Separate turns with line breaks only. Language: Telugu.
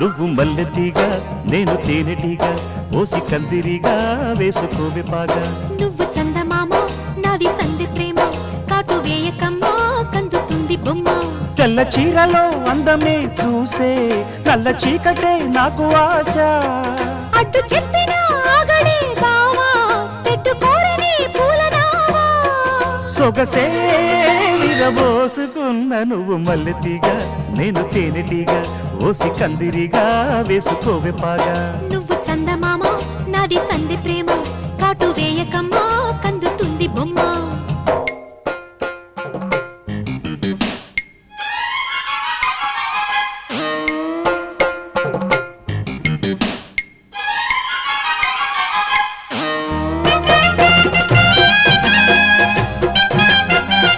నువ్వు మల్లెతీగా నేను తేనెటీగా ఓసి కందిరిగా వేసుకోవే పాగా.
నువ్వు చందమామ నాది సంధి ప్రేమ కాటు వేయకమ్మా కందుతుంది బొమ్మ.
తెల్ల చీరలో అందమే చూసే నల్ల చీకటే నాకు ఆశ.
అడ్డు చెప్పిన ఆగడే బావా పెట్టుకోరని పూలనావా.
సొగసే విరబోసుకున్న నువ్వు మల్లెతీగా నేను తేనెటీగా ఓసి కందిరిగా వేసుకోవే పాగా.
నువ్వు చందమామ